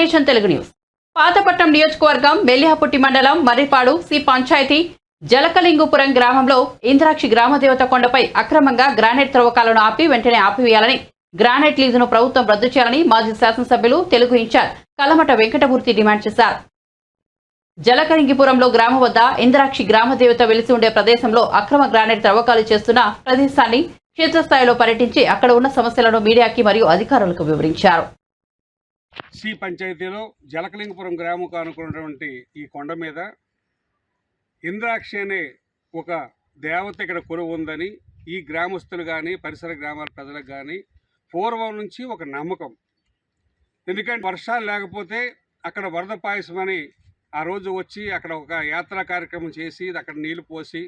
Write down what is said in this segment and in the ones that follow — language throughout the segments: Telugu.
Nation Telugu news. పాతపట్నం నియోజకవర్గం మెల్లిహపుట్టి మండలం మర్రిపాడు సి పంచాయతీ జలకలింగుపురం గ్రామంలో ఇంద్రాక్షి గ్రామదేవత కొండపై అక్రమంగా గ్రానైట్ త్రవ్వకాలను ఆపి వెంటనే ఆపివేయాలని గ్రానైట్ లీజును ప్రభుత్వం రద్దు చేయాలని మాజీ శాసనసభ్యులు తెలుగు ఇన్ఛార్జ్ కలమట వెంకటమూర్తి డిమాండ్ చేశారు. జలకలింగిపురంలో గ్రామం వద్ద ఇంద్రాక్షి గ్రామదేవత వెలిసి ఉండే ప్రదేశంలో అక్రమ గ్రానైట్ త్రవ్వకాలు చేస్తున్న ప్రదేశాన్ని క్షేత్రస్థాయిలో పర్యటించి అక్కడ ఉన్న సమస్యలను మీడియాకి మరియు అధికారులకు వివరించారు. సి పంచాయతీలో జలకలింగపురం గ్రామంకు అనుకున్నటువంటి ఈ కొండ మీద ఇంద్రాక్షి అనే ఒక దేవత ఇక్కడ కొలువు ఉందని ఈ గ్రామస్తులు కానీ పరిసర గ్రామాల ప్రజలకు కానీ పూర్వం నుంచి ఒక నమ్మకం. ఎందుకంటే వర్షాలు లేకపోతే అక్కడ వరద పాయసం అని ఆ రోజు వచ్చి అక్కడ ఒక యాత్రా కార్యక్రమం చేసి అక్కడ నీళ్ళు పోసి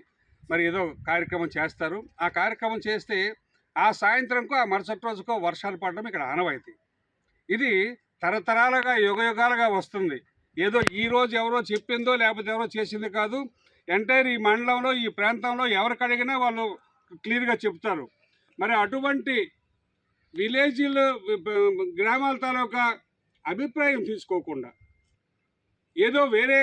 మరి ఏదో కార్యక్రమం చేస్తారు. ఆ కార్యక్రమం చేస్తే ఆ సాయంత్రంకో ఆ మరుసటి రోజుకో వర్షాలు పడడం ఇక్కడ ఆనవాయితీ. ఇది తరతరాలుగా యుగ యుగాలుగా వస్తుంది. ఏదో ఈ రోజు ఎవరో చెప్పిందో లేకపోతే ఎవరో చేసింది కాదు. ఎంటైర్ ఈ మండలంలో ఈ ప్రాంతంలో ఎవరికి అడిగినా వాళ్ళు క్లియర్గా చెప్తారు. మరి అటువంటి విలేజీలు గ్రామాల తాలూకా అభిప్రాయం తీసుకోకుండా ఏదో వేరే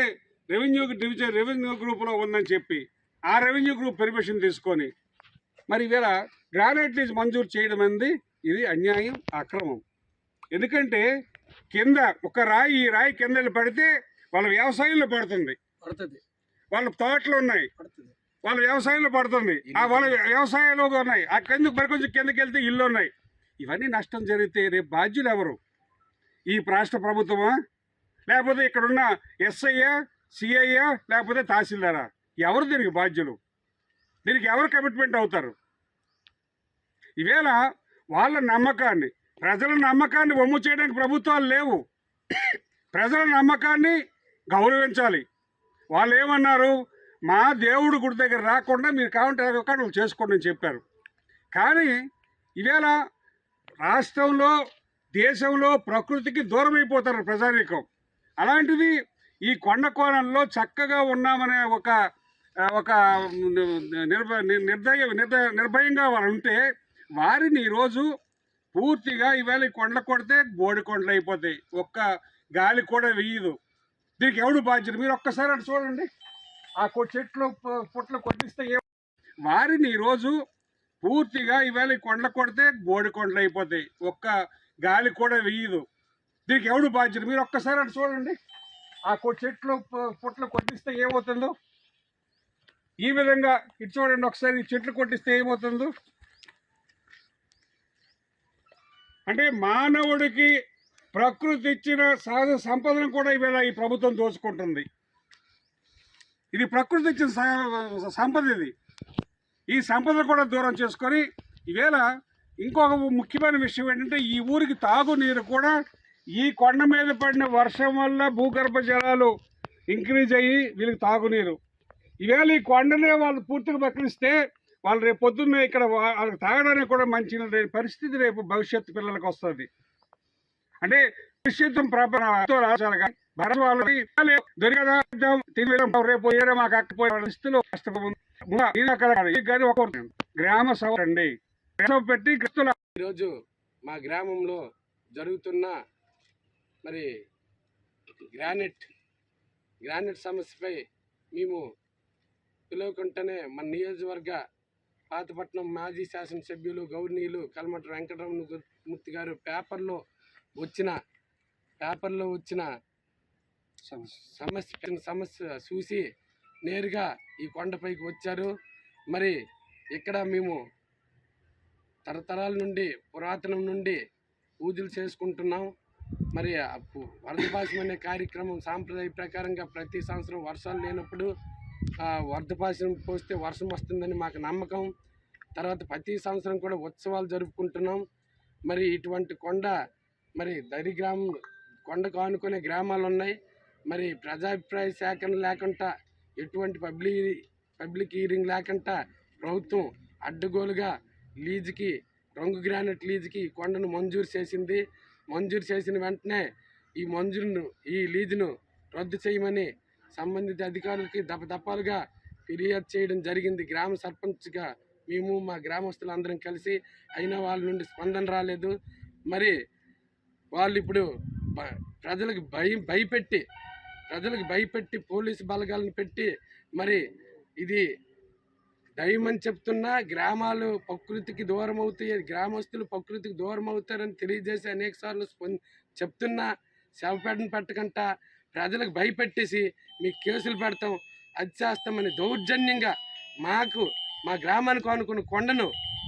రెవెన్యూ డివిజన్ రెవెన్యూ గ్రూప్లో ఉందని చెప్పి ఆ రెవెన్యూ గ్రూప్ పెర్మిషన్ తీసుకొని మరి ఇలా గ్రానైట్ లీజ్ మంజూరు చేయడం అనేది ఇది అన్యాయం అక్రమం. ఎందుకంటే కింద ఒక రాయి ఈ రాయి కింద పడితే వాళ్ళ వ్యవసాయంలో పడుతుంది. పడుతుంది. వాళ్ళ తోటలు ఉన్నాయి. పడుతుంది. వాళ్ళ వ్యవసాయంలో పడుతుంది. ఆ వాళ్ళ వ్యవసాయంలో ఉన్నాయి. ఆ కింద మరి కొంచెం కిందకి వెళ్తే ఇల్లు ఉన్నాయి. ఇవన్నీ నష్టం జరిగితే రేపు బాధ్యులు ఎవరు? ఈ రాష్ట్ర ప్రభుత్వమా? లేకపోతే ఇక్కడున్న ఎస్ఐయా సిఐయా లేకపోతే తహసీల్దారా? ఎవరు దీనికి బాధ్యులు? దీనికి ఎవరు కమిట్మెంట్ అవుతారు? ఈవేళ వాళ్ళ నమ్మకాన్ని ప్రజల నమ్మకాన్ని వమ్ము చేయడానికి ప్రభుత్వాలు లేవు. ప్రజల నమ్మకాన్ని గౌరవించాలి. వాళ్ళు ఏమన్నారు? మా దేవుడు గుడి దగ్గర రాకుండా మీరు కావాలంటే ఒకటి చేసుకోండి అని చెప్పారు. కానీ ఇవేళ రాష్ట్రంలో దేశంలో ప్రకృతికి దూరం అయిపోతారు ప్రజానీకం. అలాంటిది ఈ కొండ కోణంలో చక్కగా ఉన్నామనే ఒక ఒక నిర్భ నిర్దయ నిర్దయ నిర్భయంగా వారు ఉంటే వారిని ఈరోజు పూర్తిగా ఈవేళ ఈ కొండలు కొడితే బోడి కొండలు అయిపోతాయి. ఒక్క గాలి కూడా వేయదు. దీనికి ఎవడు బాధ్యత మీరు ఒక్కసారి అటు చూడండి. ఆ చెట్లు పుట్లు కొట్టిస్తే ఏ వారిని ఈరోజు పూర్తిగా ఈవేళ ఈ కొండలు కొడితే బోడి కొండలు అయిపోతాయి. ఒక్క గాలి కూడా వేయదు. దీనికి ఎవడు బాధ్యత మీరు ఒక్కసారి అటు చూడండి. ఆ చెట్లు పుట్లు కొట్టిస్తే ఏమవుతుందో? ఈ విధంగా ఇటు చూడండి. ఒకసారి చెట్లు కొట్టిస్తే ఏమవుతుందో? అంటే మానవుడికి ప్రకృతి ఇచ్చిన సహజ సంపదను కూడా ఇవాళ ఈ ప్రభుత్వం దోచుకుంటుంది. ఇది ప్రకృతి ఇచ్చిన సంపద ఇది. ఈ సంపద కూడా దూరం చేసుకొని ఈవేళ ఇంకొక ముఖ్యమైన విషయం ఏంటంటే ఈ ఊరికి తాగునీరు కూడా ఈ కొండ మీద పడిన వర్షం వల్ల భూగర్భ జలాలు ఇంక్రీజ్ అయ్యి వీళ్ళకి తాగునీరు. ఈవేళ ఈ కొండనే వాళ్ళు పూర్తిగా బెక్కలిస్తే వాళ్ళు రేపు పొద్దున్నే ఇక్కడ వాళ్ళకి తాగడానికి కూడా మంచి లేని పరిస్థితి రేపు భవిష్యత్తు పిల్లలకు వస్తుంది. అంటే భవిష్యత్తు ప్రపంచ భారత వాళ్ళకి దొరికదా తిరిగి రేపు పోయడం మాకు అక్కపోయే పరిస్థితులు కష్టపడి కానీ ఒక గ్రామ సభ అండి. పెట్టి క్రిస్తుల ఈరోజు మా గ్రామంలో జరుగుతున్న మరి గ్రానైట్ గ్రానైట్ సమస్యపై మేము పిలువకుంటేనే మన నియోజకవర్గ పాతపట్నం మాజీ శాసనసభ్యులు గౌరవనీయులు కల్మట వెంకటరమణ మూర్తి గారు పేపర్లో వచ్చిన పేపర్లో వచ్చిన సమస్య సమస్య చూసి నేరుగా ఈ కొండపైకి వచ్చారు. మరి ఇక్కడ మేము తరతరాల నుండి పురాతనం నుండి పూజలు చేసుకుంటున్నాం. మరి ఆ వరదపాశం అనే కార్యక్రమం సాంప్రదాయ ప్రకారంగా ప్రతి సంవత్సరం వర్షాలు లేనప్పుడు వరద వరదపాశం పోస్తే వర్షం వస్తుందని మాకు నమ్మకం. తర్వాత ప్రతి సంవత్సరం కూడా ఉత్సవాలు జరుపుకుంటున్నాం. మరి ఇటువంటి కొండ మరి దరి గ్రామం కొండకు ఆనుకునే గ్రామాలు ఉన్నాయి. మరి ప్రజాభిప్రాయ సేకరణ లేకుండా ఎటువంటి పబ్లిక్ పబ్లిక్ హీరింగ్ లేకుండా ప్రభుత్వం అడ్డగోలుగా లీజుకి రంగు గ్రానైట్ లీజుకి ఈ కొండను మంజూరు చేసింది. మంజూరు చేసిన వెంటనే ఈ మంజూరును ఈ లీజును రద్దు చేయమని సంబంధిత అధికారులకి దపదపాలుగా ఫిర్యాదు చేయడం జరిగింది. గ్రామ సర్పంచ్గా మేము మా గ్రామస్తులందరం కలిసి అయినా వాళ్ళ నుండి స్పందన రాలేదు. మరి వాళ్ళు ఇప్పుడు ప్రజలకు భయం భయపెట్టి ప్రజలకు భయపెట్టి పోలీసు బలగాలను పెట్టి మరి ఇది దయ్యం చెప్తున్నా గ్రామాలు ప్రకృతికి దూరం అవుతాయి గ్రామస్తులు ప్రకృతికి దూరం అవుతారని తెలియజేసి అనేక సార్లు చెప్తున్నా. శవపేటను పెట్టకుండా ప్రజలకు భయపెట్టేసి మీకు కేసులు పెడతాం అది చేస్తామని దౌర్జన్యంగా మాకు మా గ్రామానికి అనుకున్న కొండను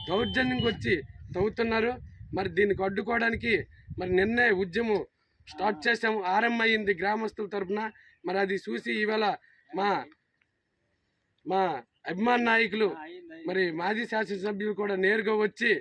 దౌర్జన్యంగా వచ్చి తవ్వుతున్నారు. మరి దీనికి అడ్డుకోవడానికి మరి నిన్నే ఉద్యమం స్టార్ట్ చేసాము ఆరంభం అయింది గ్రామస్తుల తరపున. మరి అది చూసి ఈవేళ మా మా అభిమాన నాయకులు మరి మాజీ శాసనసభ్యులు కూడా నేరుగా వచ్చి